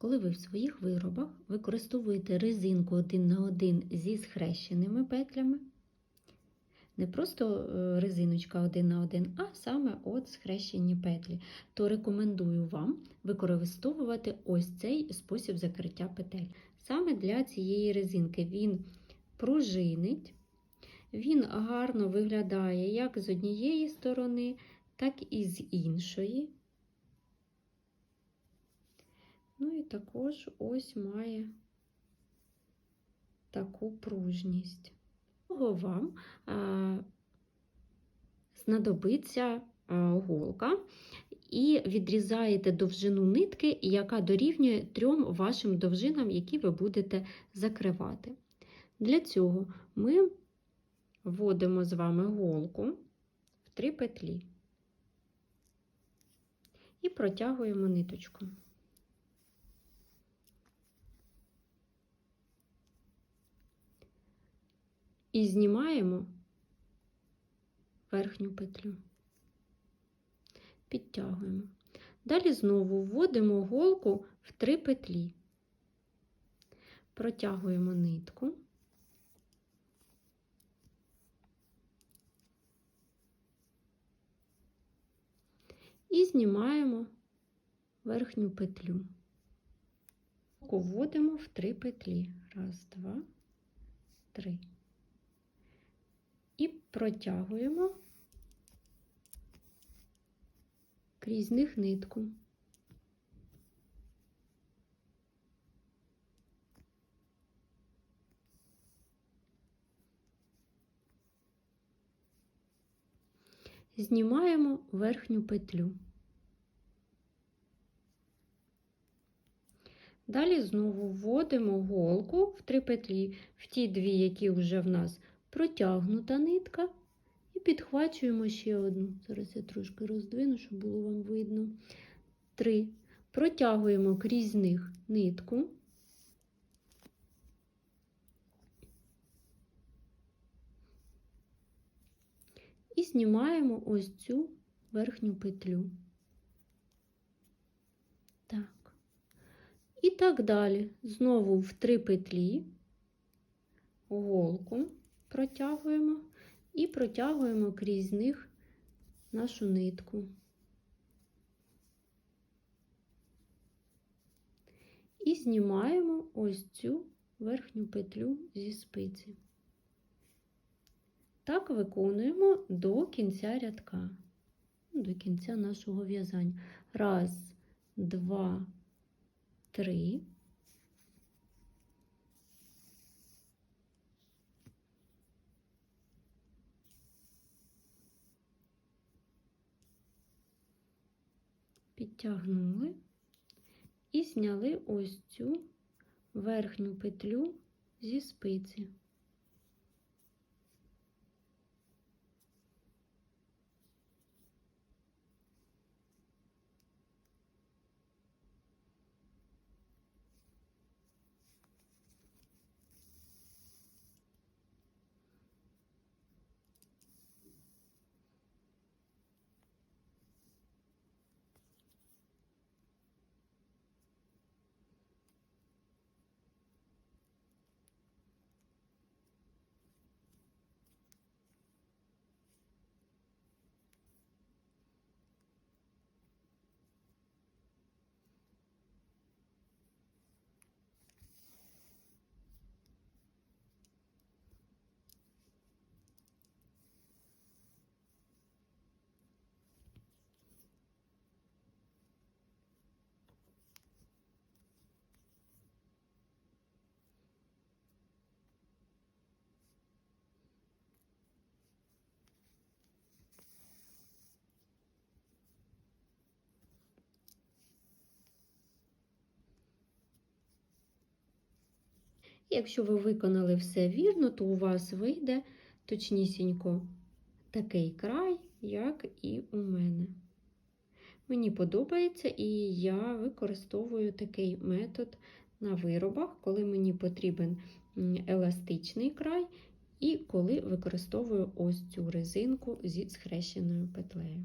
Коли ви в своїх виробах використовуєте резинку один на один зі схрещеними петлями, не просто е, резиночка один на один, а саме от схрещені петлі, то рекомендую вам використовувати ось цей спосіб закриття петель. Саме для цієї резинки він пружинить, він гарно виглядає як з однієї сторони, так і з іншої. Ну і також ось має таку пружність. Вам знадобиться голка і відрізаєте довжину нитки, яка дорівнює трьом вашим довжинам, які ви будете закривати. Для цього ми вводимо з вами голку в три петлі і протягуємо ниточку. І знімаємо верхню петлю, підтягуємо. Далі знову вводимо голку в три петлі, протягуємо нитку. І знімаємо верхню петлю. Вводимо в три петлі. Раз, два, три протягуємо крізь них нитку. Знімаємо верхню петлю. Далі знову вводимо голку в три петлі, в ті дві, які вже в нас протягнута нитка, і підхвачуємо ще одну. Зараз я трошки роздвину, щоб було вам видно. Три. Протягуємо крізь них нитку. І знімаємо ось цю верхню петлю. Так. І так далі. Знову в три петлі, голку протягуємо і протягуємо крізь них нашу нитку. І знімаємо ось цю верхню петлю зі спиці. Так виконуємо до кінця рядка, до кінця нашого в'язання. Раз, два, три. Підтягнули і зняли ось цю верхню петлю зі спиці. Якщо ви виконали все вірно, то у вас вийде точнісінько такий край, як і у мене. Мені подобається, і я використовую такий метод на виробах, коли мені потрібен еластичний край, і коли використовую ось цю резинку зі схрещеною петлею.